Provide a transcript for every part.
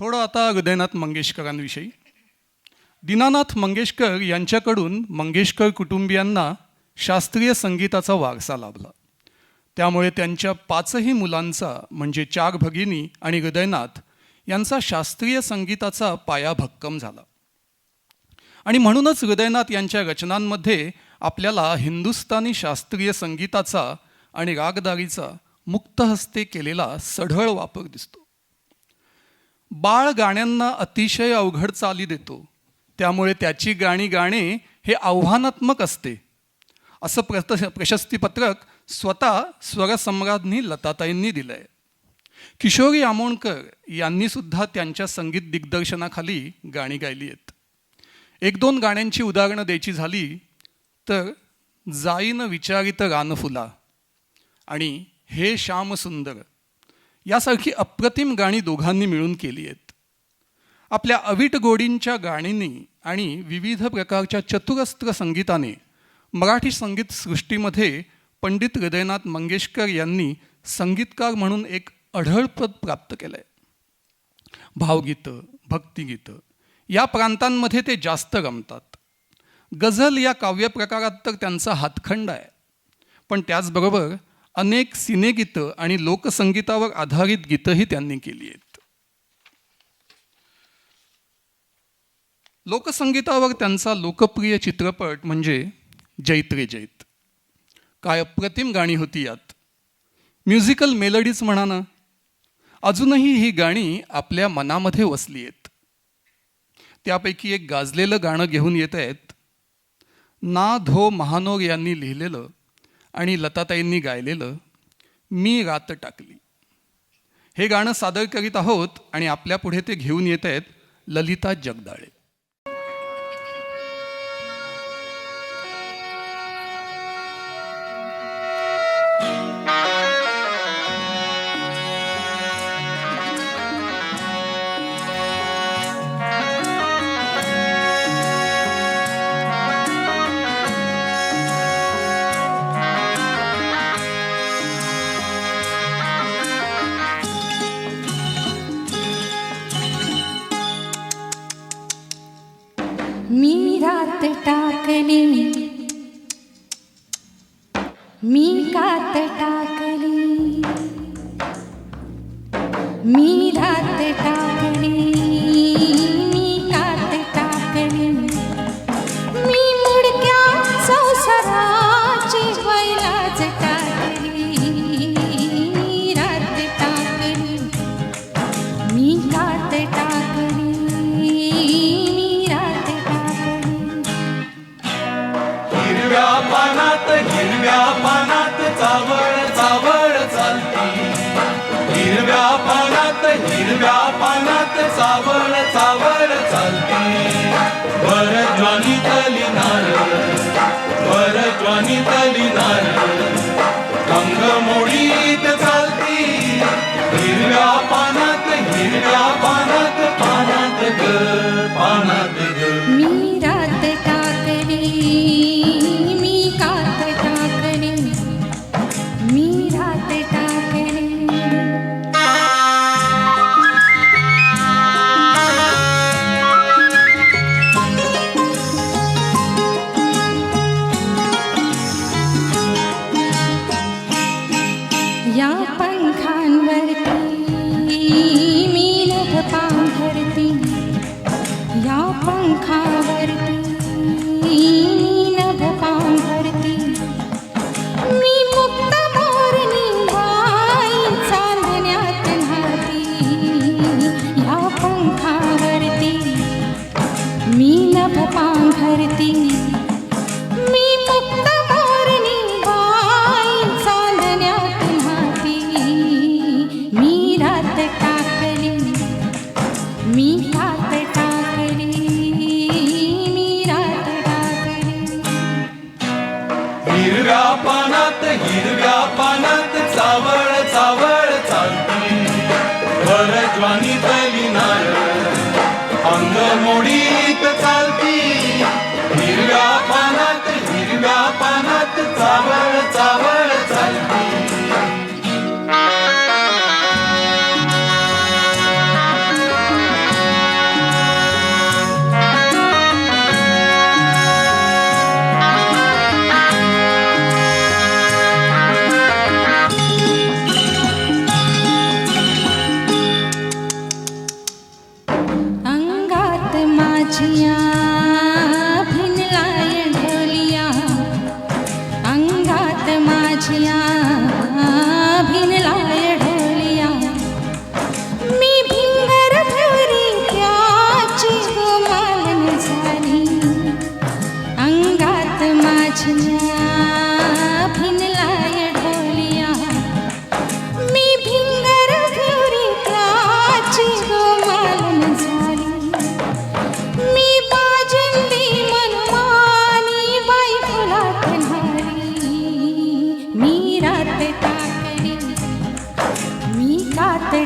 थोडं आता हृदयनाथ मंगेशकरांविषयी. दीनानाथ मंगेशकर यांच्याकडून मंगेशकर कुटुंबियांना शास्त्रीय संगीताचा वारसा लाभला. त्यामुळे त्यांच्या पाचही मुलांचा म्हणजे चार भगिनी आणि हृदयनाथ यांचा शास्त्रीय संगीताचा पाया भक्कम झाला. आणि म्हणूनच हृदयनाथ यांच्या रचनांमध्ये आपल्याला हिंदुस्थानी शास्त्रीय संगीताचा आणि रागदारीचा मुक्तहस्ते केलेला सढळ वापर दिसतो. बाळ गाण्यांना अतिशय अवघड चाली देतो. त्यामुळे त्याची गाणी गाणे हे आव्हानात्मक असते. असं प्रत प्रशस्तीपत्रक स्वतः स्वरसम्राज्ञी लताताईंनी दिलं आहे किशोरी आमोणकर यांनीसुद्धा त्यांच्या संगीत दिग्दर्शनाखाली गाणी गायली आहेत. एक दोन गाण्यांची उदाहरणं द्यायची झाली तर जाईन विचारित रानफुला आणि हे श्याम सुंदर यासारखी अप्रतिम गाणी दोघांनी मिळून केली आहेत. आपल्या अवीट गोडींच्या गाणींनी आणि विविध प्रकारच्या चतुरस्त्र संगीताने मराठी संगीत सृष्टीमध्ये पंडित हृदयनाथ मंगेशकर यांनी संगीतकार म्हणून एक अढळपद प्राप्त केलं आहे भावगीतं भक्तिगीतं या प्रांतांमध्ये ते जास्त रमतात. गझल या काव्यप्रकारात तर त्यांचा हातखंड आहे. पण त्याचबरोबर अनेक सिनेगीतं आणि लोकसंगीतावर आधारित गीतंही त्यांनी केली आहेत. लोकसंगीतावर त्यांचा लोकप्रिय चित्रपट म्हणजे जैत रे जैत. काय अप्रतिम गाणी होती यात. म्युझिकल मेलडीज म्हणा ना अजूनही ही गाणी आपल्या मनामध्ये वसली आहेत. त्यापैकी एक गाजलेलं गाणं घेऊन येत आहेत. ना धो महानोर यांनी लिहिलेलं आणि लताताईंनी गायलेलं मी रात टाकली. हे गाणं सादर करीत आहोत आणि आपल्या पुढे ते घेऊन येत आहेत ललिता जगदाळे. टाकली मी हिरव्या पानात सावर सावर चालते. वर ज्वाला या ज्वानी तैली नाय अंग मोडीत चालती हिरव्या पानात हिरव्या पानात चावळ चावळ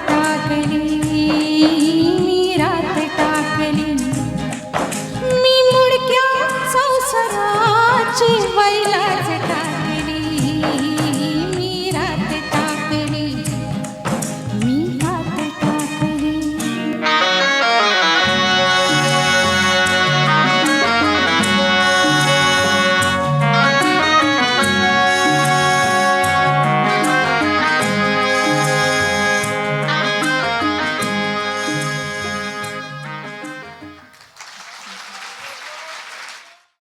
का कहे